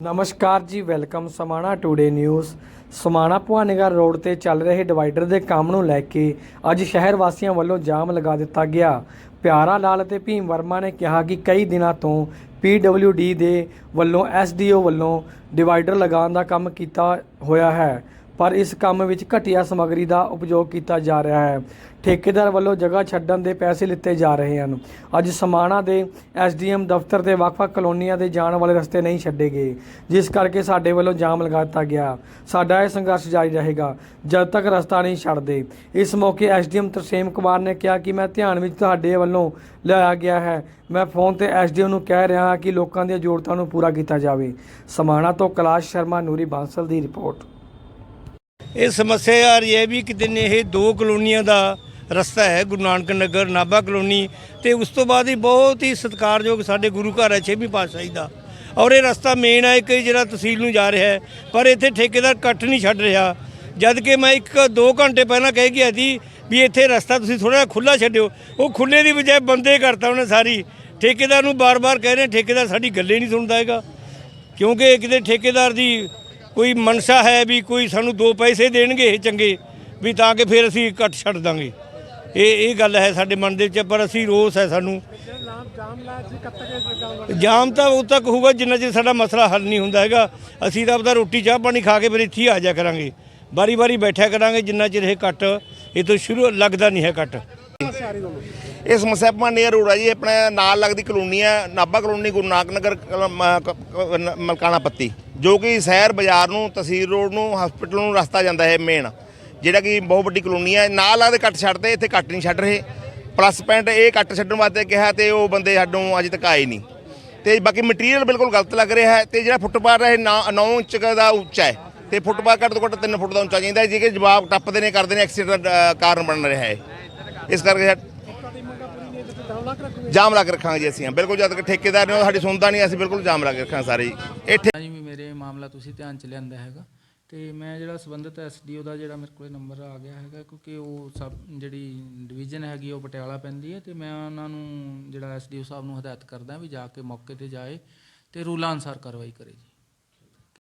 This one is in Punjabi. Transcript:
ਨਮਸਕਾਰ ਜੀ, welcome Samana today news Samana Bhawanigarh road ਤੇ ਚੱਲ ਰਹੇ ਡਿਵਾਈਡਰ ਦੇ ਕੰਮ ਨੂੰ ਲੈ ਕੇ ਅੱਜ ਸ਼ਹਿਰ ਵਾਸੀਆਂ ਵੱਲੋਂ ਜਾਮ ਲਗਾ ਦਿੱਤਾ ਗਿਆ। ਪਿਆਰਾ ਲਾਲ ਅਤੇ ਭੀਮ ਵਰਮਾ ਨੇ ਕਿਹਾ ਕਿ ਕਈ ਦਿਨਾਂ ਤੋਂ PWD ਦੇ ਵੱਲੋਂ SDO ਵੱਲੋਂ ਡਿਵਾਈਡਰ ਲਗਾਉਣ ਦਾ ਕੰਮ ਕੀਤਾ ਹੋਇਆ ਹੈ। ਪਰ ਇਸ ਕੰਮ ਵਿੱਚ ਘਟੀਆ ਸਮੱਗਰੀ ਦਾ ਉਪਯੋਗ ਕੀਤਾ ਜਾ ਰਿਹਾ ਹੈ। ਠੇਕੇਦਾਰ ਵੱਲੋਂ ਜਗ੍ਹਾ ਛੱਡਣ ਦੇ ਪੈਸੇ ਲਿੱਤੇ ਜਾ ਰਹੇ ਹਨ। ਅੱਜ ਸਮਾਣਾ ਦੇ ਐਸਡੀਐਮ ਦਫ਼ਤਰ ਤੇ ਵੱਖ-ਵੱਖ ਕਲੋਨੀਆਂ ਦੇ ਜਾਣ ਵਾਲੇ ਰਸਤੇ ਨਹੀਂ ਛੱਡੇ ਗਏ, ਜਿਸ ਕਰਕੇ ਸਾਡੇ ਵੱਲੋਂ ਜਾਮ ਲਗਾ ਦਿੱਤਾ ਗਿਆ। ਸਾਡਾ ਇਹ ਸੰਘਰਸ਼ ਜਾਰੀ ਰਹੇਗਾ, ਜਦ ਤੱਕ ਰਸਤਾ ਨਹੀਂ ਛੱਡਦੇ। ਇਸ ਮੌਕੇ ਐਸਡੀਐਮ ਤਰਸੇਮ ਕੁਮਾਰ ਨੇ ਕਿਹਾ ਕਿ ਮੈਂ ਧਿਆਨ ਵਿੱਚ ਤੁਹਾਡੇ ਵੱਲੋਂ ਲਿਆਇਆ ਗਿਆ ਹੈ। ਮੈਂ ਫੋਨ ਤੇ ਐਸਡੀਐਮ ਨੂੰ ਕਹਿ ਰਿਹਾ ਹਾਂ ਕਿ ਲੋਕਾਂ ਦੀਆਂ ਜ਼ਰੂਰਤਾਂ ਨੂੰ ਪੂਰਾ ਕੀਤਾ ਜਾਵੇ। ਸਮਾਣਾ ਤੋਂ ਕੈਲਾਸ਼ ਸ਼ਰਮਾ, ਨੂਰੀ ਬਾਂਸਲ ਦੀ ਰਿਪੋਰਟ। ਇਹ ਸਮੱਸਿਆ ਆ ਰਹੀ ਹੈ ਵੀ ਕਿਤੇ ਨੇ ਇਹ ਦੋ ਕਲੋਨੀਆਂ ਦਾ ਰਸਤਾ ਹੈ, ਗੁਰੂ ਨਾਨਕ ਨਗਰ, ਨਾਭਾ ਕਲੋਨੀ, ਤੇ ਉਸ ਤੋਂ ਬਾਅਦ ਹੀ ਬਹੁਤ ਹੀ ਸਤਿਕਾਰਯੋਗ ਸਾਡੇ ਗੁਰੂ ਘਰ ਹੈ, ਛੇਵੀਂ ਪਾਤਸ਼ਾਹੀ ਦਾ। ਔਰ ਇਹ ਰਸਤਾ ਮੇਨ ਹੈ ਕਿ ਜਿਹੜਾ ਤਹਿਸੀਲ ਨੂੰ ਜਾ ਰਿਹਾ ਹੈ, ਪਰ ਇੱਥੇ ਠੇਕੇਦਾਰ ਕੱਟ ਨਹੀਂ ਛੱਡ ਰਿਹਾ। ਜਦ ਕਿ ਮੈਂ ਇੱਕ 2 ਘੰਟੇ ਪਹਿਲਾਂ ਕਹਿ ਗਿਆ ਸੀ ਵੀ ਇੱਥੇ ਰਸਤਾ ਤੁਸੀਂ ਥੋੜਾ ਜਿਹਾ ਖੁੱਲਾ ਛੱਡਿਓ। ਉਹ ਖੁੱਲੇ ਦੀ ਬਜਾਏ ਬੰਦੇ ਕਰਤਾ ਉਹਨੇ ਸਾਰੀ। ਠੇਕੇਦਾਰ ਨੂੰ ਬਾਰ-ਬਾਰ ਕਹਿ ਰਹੇ ਠੇਕੇਦਾਰ ਸਾਡੀ ਗੱਲੇ ਨਹੀਂ ਸੁਣਦਾ ਹੈਗਾ। ਕਿਉਂਕਿ ਕਿਤੇ ਠੇਕੇਦਾਰ ਦੀ ਕੋਈ ਮਨਸ਼ਾ ਹੈ ਵੀ ਕੋਈ ਸਾਨੂੰ ਦੋ ਪੈਸੇ ਦੇਣਗੇ ਇਹ ਚੰਗੇ, ਵੀ ਤਾਂ ਕਿ ਫਿਰ ਅਸੀਂ ਕੱਟ ਛੱਡ ਦਾਂਗੇ। ਇਹ ਇਹ ਗੱਲ ਹੈ ਸਾਡੇ ਮਨ ਦੇ ਵਿੱਚ, ਪਰ ਅਸੀਂ ਰੋਸ ਹੈ ਸਾਨੂੰ। ਜਾਮ ਤਾਂ ਉਦੋਂ ਤੱਕ ਹੋਊਗਾ ਜਿੰਨਾ ਚਿਰ ਸਾਡਾ ਮਸਲਾ ਹੱਲ ਨਹੀਂ ਹੁੰਦਾ ਹੈਗਾ। ਅਸੀਂ ਤਾਂ ਆਪਦਾ ਰੋਟੀ, ਚਾਹ ਪਾਣੀ ਖਾ ਕੇ ਫਿਰ ਇੱਥੇ ਹੀ ਆ ਜਾ ਕਰਾਂਗੇ। ਬਾਰੀ ਬਾਰੀ ਬੈਠਿਆ ਕਰਾਂਗੇ ਜਿੰਨਾ ਚਿਰ ਇਹ ਕੱਟ, ਇਹ ਤੋਂ ਸ਼ੁਰੂ ਲੱਗਦਾ ਨਹੀਂ ਹੈ ਕੱਟ। ਇਹ ਸਮੱਸਿਆ ਭਾਨੀਆ ਰੋਡ ਹੈ ਜੀ ਆਪਣੇ ਨਾਲ ਲੱਗਦੀ ਕਲੋਨੀ ਹੈ ਨਾਭਾ ਕਲੋਨੀ, ਗੁਰੂ ਨਾਨਕ ਨਗਰ ਕਲ- ਮਲਕਾਣਾ ਪੱਤੀ। ਜੋ ਕਿ ਸ਼ਹਿਰ ਬਾਜ਼ਾਰ ਨੂੰ, ਤਹਿਸੀਲ ਰੋਡ ਨੂੰ ਹਸਪੀਟਲ ਨੂੰ ਰਸਤਾ ਜਾਂਦਾ ਹੈ ਮੇਨ ਜਿਹੜਾ ਕਿ ਬਹੁਤ ਵੱਡੀ ਕਲੋਨੀ ਹੈ ਨਾਲ ਲੱਗਦੇ ਕੱਟ ਛੱਡਦੇ ਇੱਥੇ ਕੱਟ ਨਹੀਂ ਛੱਡ ਰਹੇ। ਪਲੱਸ ਪੁਆਇੰਟ ਇਹ ਕੱਟ ਛੱਡਣ ਵਾਸਤੇ ਕਿਹਾ ਤੇ ਉਹ ਬੰਦੇ ਸਾਡੋਂ ਅਜੇ ਤੱਕ ਆਏ ਨਹੀਂ। ਤੇ ਬਾਕੀ ਮਟੀਰੀਅਲ ਬਿਲਕੁਲ ਗਲਤ ਲੱਗ ਰਿਹਾ ਹੈ ਤੇ ਜਿਹੜਾ ਫੁੱਟਪਾਥ ਹੈ 9 ਇੰਚ ਦਾ ਉੱਚਾ ਹੈ। ਤੇ ਫੁੱਟਪਾਥ ਘੱਟ ਤੋਂ ਘੱਟ 3 ਫੁੱਟ ਦਾ ਉੱਚਾ ਚਾਹੀਦਾ ਹੈ ਕਿ ਜਵਾਬ ਟੱਪਦੇ ਨੇ ਕਰਦੇ ਨੇ ਐਕਸੀਡੈਂਟ ਦਾ ਕਾਰਨ ਬਣ ਰਿਹਾ ਹੈ। ਇਸ ਕਰਕੇ ਜਾਮ ਲਾ ਕੇ ਰੱਖਾਂਗੇ। ਜੀ ਅਸੀਂ। ਬਿਲਕੁਲ ਜਦ ਤੱਕ ਠੇਕੇਦਾਰ ਨੇ ਉਹ ਸਾਡੀ ਸੁਣਦਾ ਨਹੀਂ ਅਸੀਂ ਬਿਲਕੁਲ ਜਾਮ ਲਾ ਕੇ ਰੱਖਾਂਗੇ ਸਾਰੇ ਠੇ- ਜੀ ਵੀ ਮੇਰੇ ਮਾਮਲਾ ਤੁਸੀਂ ਧਿਆਨ ਚ ਲਿਆਂਦਾ ਹੈਗਾ। ਤੇ ਮੈਂ ਜਿਹੜਾ ਸੰਬੰਧਿਤ ਐਸਡੀਓ ਦਾ ਜਿਹੜਾ ਮੇਰੇ ਕੋਲੇ ਨੰਬਰ ਆ ਗਿਆ ਹੈਗਾ ਕਿਉਂਕਿ ਉਹ ਸਬ ਜਿਹੜੀ ਡਿਵੀਜ਼ਨ ਹੈਗੀ ਉਹ ਪਟਿਆਲਾ ਪੈਂਦੀ ਹੈ ਤੇ ਮੈਂ ਉਹਨਾਂ ਨੂੰ ਜਿਹੜਾ ਐਸਡੀਓ ਸਾਹਿਬ ਨੂੰ ਹਦਾਇਤ ਕਰਦਾ ਵੀ ਜਾ ਕੇ ਮੌਕੇ ਤੇ ਜਾਏ ਤੇ ਰੂਲਾਂ ਅਨੁਸਾਰ ਕਾਰਵਾਈ ਕਰੇ ਜੀ।